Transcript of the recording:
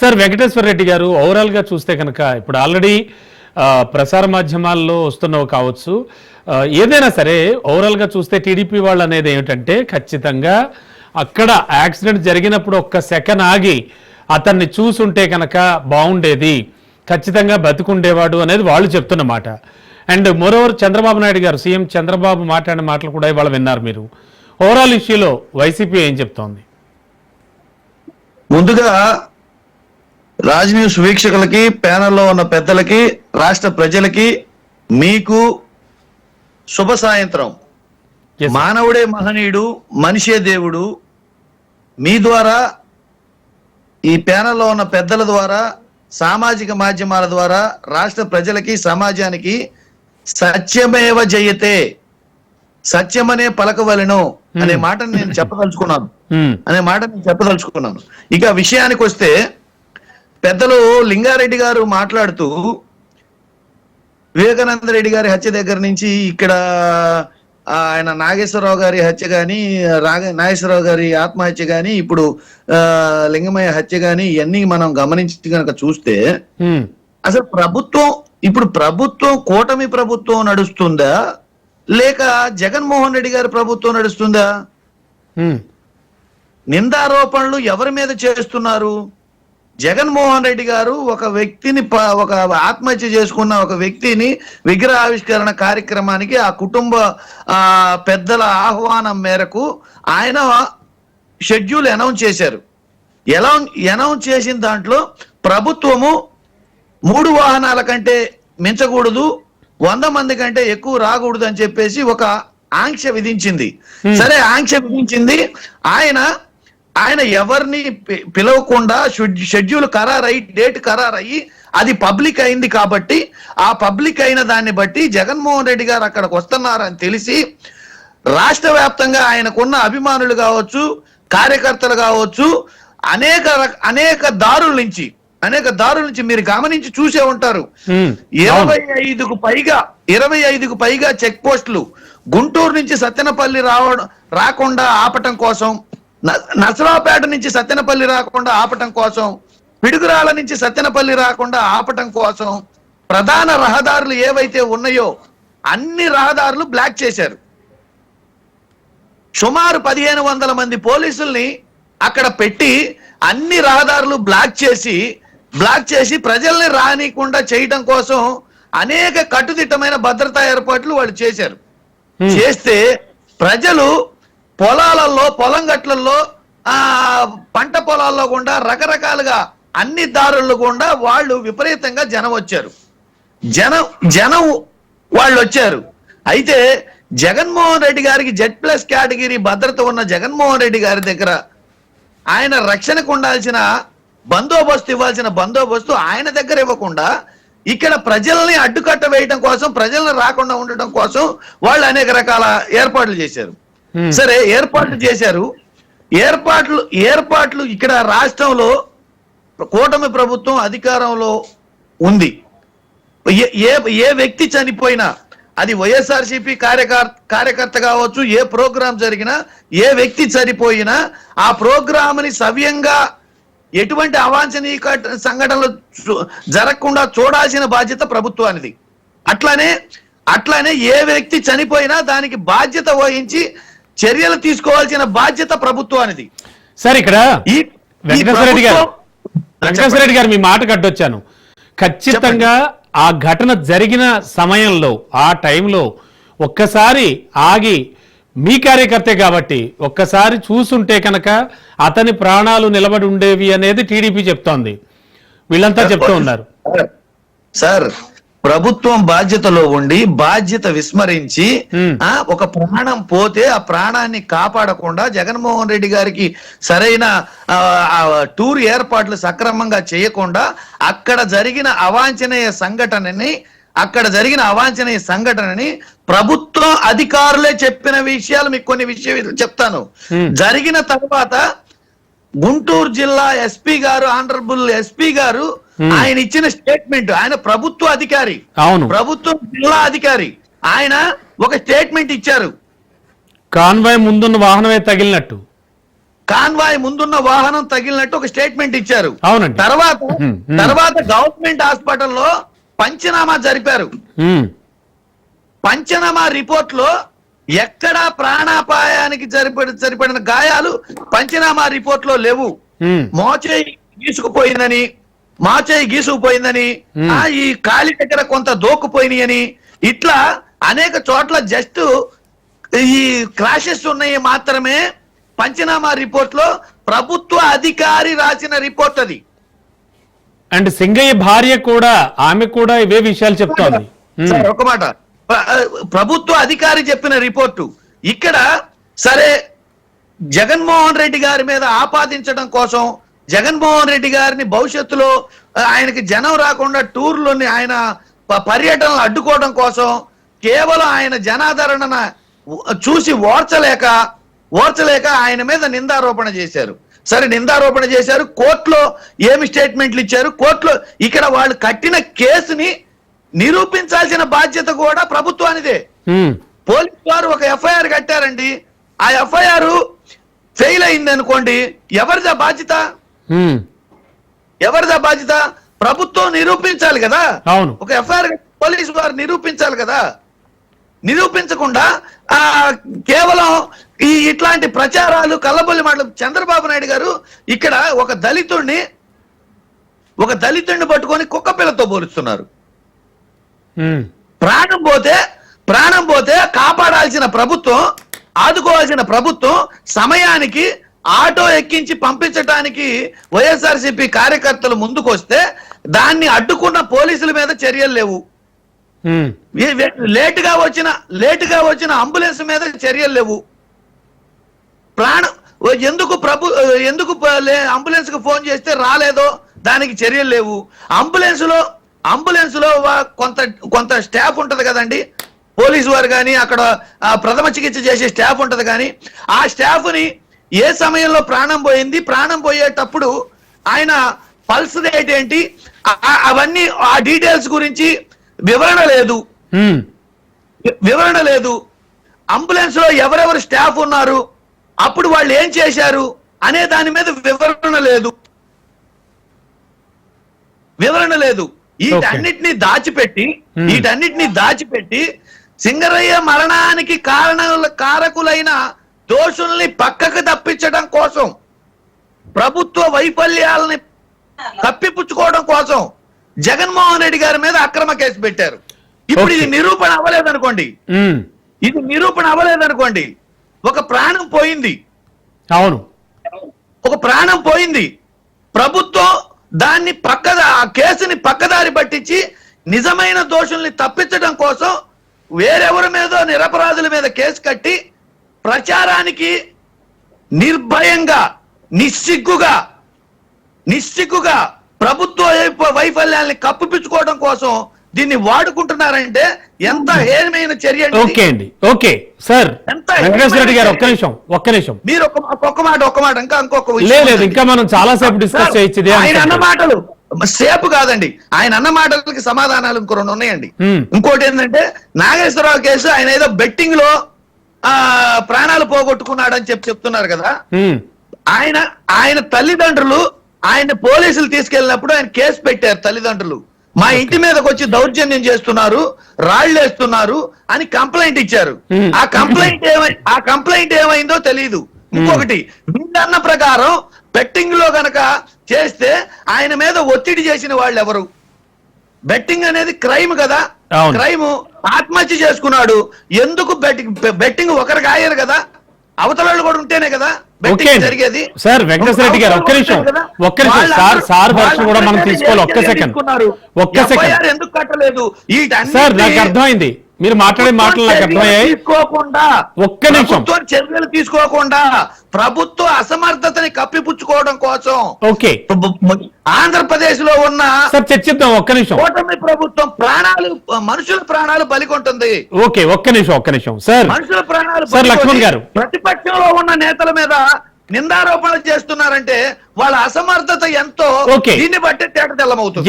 Sir Venkateswara Reddy గారు ఓవరాల్గా చూస్తే కనుక ఇప్పుడు ఆల్రెడీ ప్రసార మాధ్యమాల్లో వస్తున్నవి కావచ్చు. ఏదైనా సరే ఓవరాల్గా చూస్తే టీడీపీ వాళ్ళు అనేది ఏమిటంటే ఖచ్చితంగా అక్కడ యాక్సిడెంట్ జరిగినప్పుడు ఒక్క సెకండ్ ఆగి అతన్ని చూసుంటే కనుక బాగుండేది. ఖచ్చితంగా బతుకుండేవాడు అనేది వాళ్ళు చెప్తున్నమాట అండ్ మోరోవర్ చంద్రబాబు నాయుడు గారు సీఎం చంద్రబాబు మాట్లాడిన మాటలు కూడా ఇవాళ విన్నారు మీరు. ఓవరాల్ ఇష్యూలో వైసీపీ ఏం చెప్తోంది? ముందుగా రాజ్ న్యూస్ వీక్షకులకి ప్యానెల్లో ఉన్న పెద్దలకి రాష్ట్ర ప్రజలకి మీకు శుభ సాయంత్రం. మానవుడే మహనీయుడు మనిషే దేవుడు. మీ ద్వారా ఈ ప్యానెల్లో ఉన్న పెద్దల ద్వారా సామాజిక మాధ్యమాల ద్వారా రాష్ట్ర ప్రజలకి సమాజానికి సత్యమేవ జయతే సత్యమనే పలకవలెను అనే మాటను నేను చెప్పదలుచుకున్నాను. Hmm. అనే మాట నేను చెప్పదలుచుకున్నాను. ఇక విషయానికి వస్తే పెద్దలు లింగారెడ్డి గారు మాట్లాడుతూ వివేకానంద రెడ్డి గారి హత్య దగ్గర నుంచి ఇక్కడ ఆయన నాగేశ్వరరావు గారి హత్య గాని రాగ నాగేశ్వరరావు గారి ఆత్మహత్య గాని ఇప్పుడు లింగమయ్య హత్య గాని ఇవన్నీ మనం గమనించి కనుక చూస్తే. అసలు ప్రభుత్వం ఇప్పుడు ప్రభుత్వం కూటమి ప్రభుత్వం నడుస్తుందా లేక జగన్మోహన్ రెడ్డి గారి ప్రభుత్వం నడుస్తుందా. నిందారోపణలు ఎవరి మీద చేస్తున్నారు జగన్మోహన్ రెడ్డి గారు ఒక వ్యక్తిని ఒక ఆత్మహత్య చేసుకున్న ఒక వ్యక్తిని విగ్రహావిష్కరణ కార్యక్రమానికి ఆ కుటుంబ పెద్దల ఆహ్వానం మేరకు ఆయన షెడ్యూల్ అనౌన్స్ చేశారు. ఎలా అనౌన్స్ చేసిన దాంట్లో ప్రభుత్వము మూడు వాహనాల కంటే మించకూడదు వంద మంది కంటే ఎక్కువ రాకూడదు అని చెప్పేసి ఒక ఆంక్ష విధించింది. సరే ఆంక్ష విధించింది. ఆయన ఆయన ఎవరిని పిలవకుండా షెడ్- షెడ్యూల్ ఖరారయి డేట్ ఖరారయి అది పబ్లిక్ అయింది కాబట్టి ఆ పబ్లిక్ అయిన దాన్ని బట్టి జగన్మోహన్ రెడ్డి గారు అక్కడికి వస్తున్నారని తెలిసి రాష్ట్ర వ్యాప్తంగా ఆయనకున్న అభిమానులు కావచ్చు కార్యకర్తలు కావచ్చు అనేక రక- అనేక దారుల నుంచి అనేక దారుల నుంచి మీరు గమనించి చూసే ఉంటారు. ఇరవై ఐదుకు పైగా ఇరవై ఐదుకు పైగా చెక్ పోస్టులు గుంటూరు నుంచి సత్తెనపల్లి రావడం రాకుండా ఆపటం కోసం నసరాపేట నుంచి సత్తెనపల్లి రాకుండా ఆపటం కోసం పిడుగురాళ్ళ నుంచి సత్తెనపల్లి రాకుండా ఆపటం కోసం ప్రధాన రహదారులు ఏవైతే ఉన్నాయో అన్ని రహదారులు బ్లాక్ చేశారు సుమారు పదిహేను వందల మంది పోలీసుల్ని అక్కడ పెట్టి అన్ని రహదారులు బ్లాక్ చేసి బ్లాక్ చేసి ప్రజల్ని రానికుండా చేయడం కోసం అనేక కట్టుదిట్టమైన భద్రతా ఏర్పాట్లు వాళ్ళు చేశారు. చేస్తే ప్రజలు పొలాలలో పొలం గట్లల్లో ఆ పంట పొలాల్లో కూడా రకరకాలుగా అన్ని దారుల్లో కూడా వాళ్ళు విపరీతంగా జనం వచ్చారు. జనం జనం వాళ్ళు వచ్చారు. అయితే జగన్మోహన్ రెడ్డి గారికి జెడ్ ప్లస్ కేటగిరీ భద్రత ఉన్న జగన్మోహన్ రెడ్డి గారి దగ్గర ఆయన రక్షణకు ఉండాల్సిన బందోబస్తు ఇవ్వాల్సిన బందోబస్తు ఆయన దగ్గర ఇవ్వకుండా ఇక్కడ ప్రజల్ని అడ్డుకట్ట వేయడం కోసం ప్రజలను రాకుండా ఉండటం కోసం వాళ్ళు అనేక రకాల ఏర్పాట్లు చేశారు. Hmm. సరే ఏర్పాట్లు చేశారు. ఏర్పాట్లు ఏర్పాట్లు ఇక్కడ రాష్ట్రంలో కూటమి ప్రభుత్వం అధికారంలో ఉంది. ఏ- ఏ వ్యక్తి చనిపోయినా అది వైఎస్ఆర్సీపీ కార్యకర్త కార్యకర్త కావచ్చు ఏ ప్రోగ్రాం జరిగినా ఏ వ్యక్తి చనిపోయినా ఆ ప్రోగ్రామ్ని సవ్యంగా ఎటువంటి అవాంఛనీయ సంఘటనలు జరగకుండా చూడాల్సిన బాధ్యత ప్రభుత్వానిది. అట్లానే అట్లానే ఏ వ్యక్తి చనిపోయినా దానికి బాధ్యత వహించి చర్యలు తీసుకోవాల్సిన బాధ్యత ప్రభుత్వానిది. సార్ ఇక్కడ వెంకటేశ్వర రెడ్డి గారు వెంకటేశ్వర రెడ్డి గారు మీ మాట కట్టొచ్చాను ఖచ్చితంగా ఆ ఘటన జరిగిన సమయంలో ఆ టైంలో ఒక్కసారి ఆగి మీ కార్యకర్తే కాబట్టి ఒక్కసారి చూసుంటే కనుక అతని ప్రాణాలు నిలబడి ఉండేవి అనేది టీడీపీ చెప్తోంది. వీళ్ళంతా చెప్తూ ఉన్నారు. సార్ ప్రభుత్వం బాధ్యతలో ఉండి బాధ్యత విస్మరించి. ఆ ఒక ప్రాణం పోతే ఆ ప్రాణాన్ని కాపాడకుండా జగన్మోహన్ రెడ్డి గారికి సరైన టూర్ ఏర్పాట్లు సక్రమంగా చేయకుండా అక్కడ జరిగిన అవాంఛనీయ సంఘటనని అక్కడ జరిగిన అవాంఛనీయ సంఘటనని ప్రభుత్వం అధికారులే చెప్పిన విషయాలు మీకు కొన్ని విషయాలు చెప్తాను. జరిగిన తర్వాత గుంటూరు జిల్లా ఎస్పీ గారు ఆనరబుల్ ఎస్పీ గారు. ఆయన ఇచ్చిన స్టేట్మెంట్ ఆయన ప్రభుత్వ అధికారి అవును. ప్రభుత్వం జిల్లా అధికారి ఆయన ఒక స్టేట్మెంట్ ఇచ్చారు. కాన్వాయ్ ముందున్న వాహనమే తగిలినట్టు. కాన్వాయ్ ముందున్న వాహనం తగిలినట్టు ఒక స్టేట్మెంట్ ఇచ్చారు. అవునండి. తర్వాత ఉమ్, ఉమ్. తర్వాత గవర్నమెంట్ హాస్పిటల్లో పంచనామా జరిపారు. పంచనామా రిపోర్ట్లో ఎక్కడా ప్రాణాపాయానికి సరిపడి సరిపడిన గాయాలు పంచనామా రిపోర్ట్లో లేవు. ఉమ్, మోచేయి గీసుకుపోయిందని మోచేయి గీసుకుపోయిందని. ఆ ఈ కాలి దగ్గర కొంత దోక్కుపోయినాయి అని ఇట్లా అనేక చోట్ల జస్ట్ ఈ క్రాషెస్ ఉన్నాయి మాత్రమే పంచనామా రిపోర్ట్లో ప్రభుత్వ అధికారి రాసిన రిపోర్ట్ అది. అండ్ సింగయ్య భార్య కూడా ఆమె కూడా ఇవే విషయాలు సార్ ఒక మాట. ప్ర- ప్రభుత్వ అధికారి చెప్పిన రిపోర్టు. ఇక్కడ సరే జగన్మోహన్ రెడ్డి గారి మీద ఆపాదించడం కోసం జగన్మోహన్ రెడ్డి గారిని భవిష్యత్తులో ఆయనకి జనం రాకుండా టూర్లోని ఆయన పర్యటనలు అడ్డుకోవడం కోసం కేవలం ఆయన జనాదరణ చూసి ఓర్చలేక ఓర్చలేక ఆయన మీద నిందారోపణ చేశారు. సరే నిందారోపణ చేశారు. కోర్టులో ఏమి స్టేట్మెంట్లు ఇచ్చారు? కోర్టులో ఇక్కడ వాళ్ళు కట్టిన కేసుని నిరూపించాల్సిన బాధ్యత కూడా ప్రభుత్వానిదే. పోలీసు వారు ఒక ఎఫ్ఐఆర్ కట్టారండి. ఆ ఎఫ్ఐఆర్ ఫెయిల్ అయింది అనుకోండి ఎవరిదా బాధ్యత? ఎవరిదా బాధ్యత? ప్రభుత్వం నిరూపించాలి కదా. అవును. ఒక ఎఫ్ఐఆర్ పోలీసు వారు నిరూపించాలి కదా. నిరూపించకుండా ఆ కేవలం ఈ ఇట్లాంటి ప్రచారాలు కల్లబొల్లి మాటలు చంద్రబాబు నాయుడు గారు ఇక్కడ ఒక దళితుడిని ఒక దళితుడిని పట్టుకొని కుక్క పిల్లతో పోలుస్తున్నారు. ప్రాణం పోతే ప్రాణం పోతే కాపాడాల్సిన ప్రభుత్వం ఆదుకోవాల్సిన ప్రభుత్వం సమయానికి ఆటో ఎక్కించి పంపించడానికి వైఎస్ఆర్సీపీ కార్యకర్తలు ముందుకొస్తే దాన్ని అడ్డుకున్న పోలీసుల మీద చర్యలు లేవు. లేటుగా వచ్చిన లేటుగా వచ్చిన అంబులెన్స్ మీద చర్యలు లేవు. ప్రాణం ఎందుకు ప్రభు ఎందుకు అంబులెన్స్కు ఫోన్ చేస్తే రాలేదో దానికి చర్యలు లేవు. అంబులెన్స్లో అంబులెన్స్లో కొంత కొంత స్టాఫ్ ఉంటది కదండి. పోలీసు వారు కానీ అక్కడ ప్రథమ చికిత్స చేసే స్టాఫ్ ఉంటది కానీ ఆ స్టాఫ్ని ఏ సమయంలో ప్రాణం పోయింది? ప్రాణం పోయేటప్పుడు ఆయన పల్స్ రేట్ ఏంటి అవన్నీ ఆ డీటెయిల్స్ గురించి వివరణ లేదు. వివరణ లేదు. అంబులెన్స్లో ఎవరెవరు స్టాఫ్ ఉన్నారు? అప్పుడు వాళ్ళు ఏం చేశారు? అనే దాని మీద వివరణ లేదు. వివరణ లేదు. వీటన్నిటిని దాచిపెట్టి. వీటన్నిటిని దాచిపెట్టి సింగరయ్య మరణానికి కారణ కారకులైన దోషుల్ని పక్కకు తప్పించడం కోసం ప్రభుత్వ వైఫల్యాలని కప్పిపుచ్చుకోవడం కోసం జగన్మోహన్ రెడ్డి గారి మీద అక్రమ కేసు పెట్టారు. ఇప్పుడు ఇది. నిరూపణ అవ్వలేదనుకోండి. ఇది నిరూపణ అవ్వలేదనుకోండి. ఒక ప్రాణం పోయింది. అవును. ఒక ప్రాణం పోయింది. ప్రభుత్వం దాన్ని పక్కద ఆ కేసుని పక్కదారి పట్టించి నిజమైన దోషుల్ని తప్పించడం కోసం వేరెవరి మీదో నిరపరాధుల మీద కేసు కట్టి ప్రచారానికి నిర్భయంగా నిస్సిగ్గుగా నిస్సిగ్గుగా ప్రభుత్వ వైఫ- వైఫల్యాల్ని కప్పిపుచ్చుకోవడం కోసం దీన్ని వాడుకుంటున్నారంటే ఎంత హేయమైన చర్య. ఓకే అండి ఓకే సార్ ఎంత వెంకటేశ్వర గారు ఒక్క నిమిషం ఒక్క నిమిషం మీరు ఒక ఒక్క మాట ఒక్క మాట ఇంకా ఇంకొక లేదు. ఇంకా మనం చాలా సేపు డిస్కస్ చేయొచ్చు ఆయన అన్న. మాటలు సేపు కాదండి ఆయన అన్న మాటలకి సమాధానాలు ఇంకో రెండు ఉన్నాయండి. ఇంకోటి ఏంటంటే నాగేశ్వరరావు కేసు ఆయన ఏదో బెట్టింగ్లో ఆ ప్రాణాలు పోగొట్టుకున్నాడని చెప్పి చెప్తున్నారు కదా. ఆయన ఆయన తల్లిదండ్రులు ఆయన పోలీసులు తీసుకెళ్ళినప్పుడు ఆయన కేసు పెట్టారు తల్లిదండ్రులు. మా ఇంటి మీదకి వచ్చి దౌర్జన్యం చేస్తున్నారు రాళ్ళు వేస్తున్నారు అని కంప్లైంట్ ఇచ్చారు. ఆ కంప్లైంట్ ఏమై ఆ కంప్లైంట్ ఏమైందో తెలియదు ఇంకొకటి వీళ్ళన్న ప్రకారం బెట్టింగ్లో గనక చేస్తే ఆయన మీద ఒత్తిడి చేసిన వాళ్ళు ఎవరు బెట్టింగ్ అనేది క్రైమ్ కదా. క్రైమ్ ఆత్మహత్య చేసుకున్నాడు. ఎందుకు బెట్టింగ్ బెట్టింగ్ ఒకరికి ఆయరు కదా? అవతల వాళ్ళు కూడా ఉంటేనే కదా. జరిగేది. సార్ వెంకటేశ్వర రెడ్డి గారు ఒక్క నిమిషం ఒక్క నిమిషం. సార్ సార్ వర్షం కూడా మనం తీసుకోవాలి. ఒక్క సెకండ్. ఒక్క సెకండ్. ఎందుకు కట్టలేదు? సార్ నాకు అర్థమైంది. మీరు మాట్లాడే మాటలు నాకు అర్థమయ్యాయి. తీసుకోకుండా ఒక్క నిమిషం. చర్యలు తీసుకోకుండా ప్రభుత్వ అసమర్థతని కప్పిపుచ్చుకోవడం కోసం ఓకే. ఆంధ్రప్రదేశ్లో ఉన్న చర్చిద్దాం ఒక్క నిమిషం. కూటమి ప్రభుత్వం ప్రాణాలు మనుషుల ప్రాణాలు బలికొంటుంది. ఓకే ఒక్క నిమిషం ఒక్క నిమిషం. సార్ మనుషుల ప్రాణాలు సార్, లక్ష్మణ్ గారు. ప్రతిపక్షంలో ఉన్న నేతల మీద నిందారోపణలు చేస్తున్నారంటే వాళ్ళ అసమర్థత ఎంతో. దీన్ని బట్టి తేట తెల్లమవుతుంది